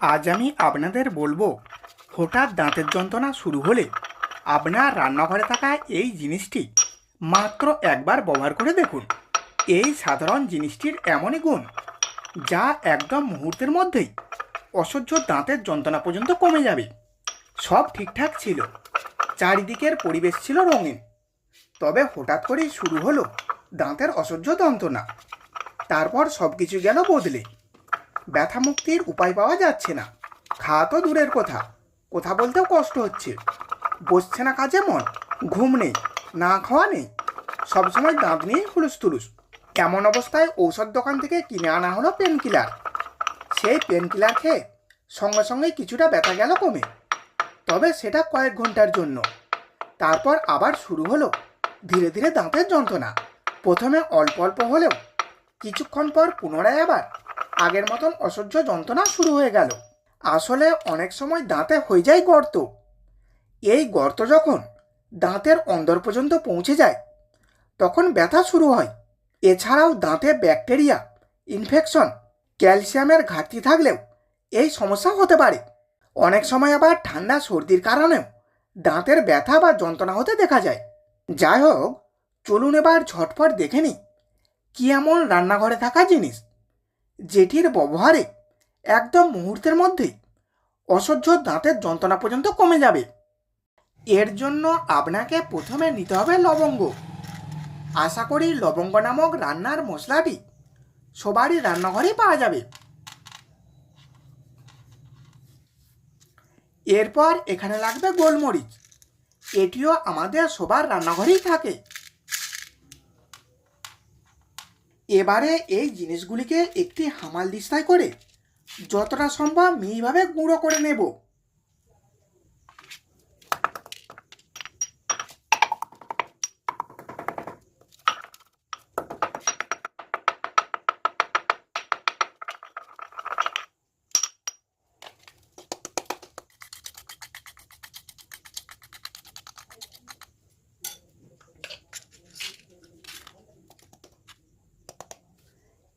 আজ আমি আপনাদের বলব, হঠাৎ দাঁতের যন্ত্রণা শুরু হলে আপনার রান্নাঘরে থাকা এই জিনিসটি মাত্র একবার ব্যবহার করে দেখুন। এই সাধারণ জিনিসটির এমনই গুণ, যা একদম মুহূর্তের মধ্যেই অসহ্য দাঁতের যন্ত্রণা পর্যন্ত কমে যাবে। সব ঠিকঠাক ছিল, চারিদিকের পরিবেশ ছিল রঙিন, তবে হঠাৎ করেই শুরু হলো দাঁতের অসহ্য যন্ত্রণা। তারপর সব কিছু গেল বদলে। ব্যথা মুক্তির উপায় পাওয়া যাচ্ছে না। খাওয়া তো দূরের কথা কথা বলতেও কষ্ট হচ্ছে। বসছে না কাজে মন ঘুম নেই, না খাওয়া নেই। সবসময় দাঁত নিয়েই হুলুস তুলুস এমন অবস্থায় ঔষধ দোকান থেকে কিনে আনা হলো পেন কিলার সেই পেন কিলার খেয়ে সঙ্গে সঙ্গে কিছুটা ব্যথা গেল কমে। তবে সেটা কয়েক ঘণ্টার জন্য। তারপর আবার শুরু হলো ধীরে ধীরে দাঁতের যন্ত্রণা। প্রথমে অল্প অল্প হলেও কিছুক্ষণ পর পুনরায় আবার আগের মতন অসহ্য যন্ত্রণা শুরু হয়ে গেল। আসলে অনেক সময় দাঁতে হয়ে যায় গর্ত। এই গর্ত যখন দাঁতের অন্দর পর্যন্ত পৌঁছে যায়, তখন ব্যথা শুরু হয়। এছাড়াও দাঁতে ব্যাকটেরিয়া, ইনফেকশন, ক্যালসিয়ামের ঘাটতি থাকলেও এই সমস্যা হতে পারে। অনেক সময় আবার ঠান্ডা সর্দির কারণেও দাঁতের ব্যথা বা যন্ত্রণা হতে দেখা যায়। যাই হোক, চলুন এবার ঝটপট দেখে নিই, কি এমন রান্নাঘরে থাকা জিনিস যেটির ব্যবহারে একদম মুহূর্তের মধ্যেই অসহ্য দাঁতের যন্ত্রণা পর্যন্ত কমে যাবে। এর জন্য আপনাকে প্রথমে নিতে হবে লবঙ্গ। আশা করি লবঙ্গ নামক রান্নার মশলাটি সবারই রান্নাঘরেই পাওয়া যাবে। এরপর এখানে লাগবে গোলমরিচ। এটিও আমাদের সবার রান্নাঘরেই থাকে। এবারে এই জিনিসগুলিকে একটি হামাল দিস্তায় করে যতটা সম্ভব মিহিভাবে গুঁড়ো করে নেব।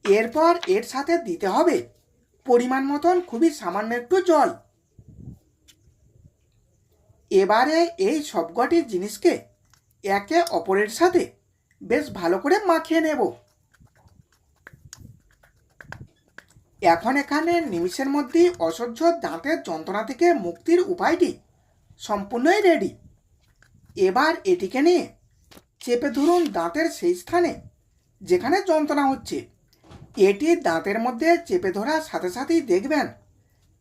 এরপর এর সাথে দিতে হবে পরিমাণ মতন খুবই সামান্য একটু জল। এবারে এই সবকটি জিনিসকে একে অপরের সাথে বেশ ভালো করে মাখিয়ে নেব। এখন এখানে নিমিষের মধ্যেই অসহ্য দাঁতের যন্ত্রণা থেকে মুক্তির উপায়টি সম্পূর্ণই রেডি এবার এটিকে নিয়ে চেপে ধরুন দাঁতের সেই স্থানে যেখানে যন্ত্রণা হচ্ছে। এটি দাঁতের মধ্যে চেপে ধরার সাথে সাথেই দেখবেন।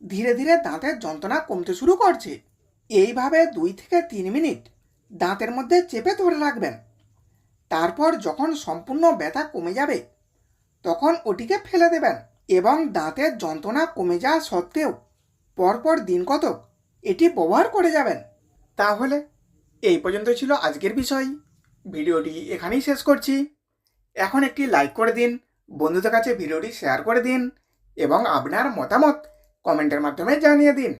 ধীরে ধীরে দাঁতের যন্ত্রণা কমতে শুরু করছে। এইভাবে দুই থেকে তিন মিনিট দাঁতের মধ্যে চেপে ধরে রাখবেন। তারপর যখন সম্পূর্ণ ব্যথা কমে যাবে, তখন ওটিকে ফেলে দেবেন এবং দাঁতের যন্ত্রণা কমে যাওয়া সত্ত্বেও পরপর দিন কতক এটি ব্যবহার করে যাবেন। তাহলে এই পর্যন্ত ছিল আজকের বিষয়। ভিডিওটি এখানেই শেষ করছি। এখন একটি লাইক করে দিন বন্ধুদের কাছে ভিডিওটি শেয়ার করে দিন এবং আপনার মতামত কমেন্টের মাধ্যমে জানিয়ে দিন।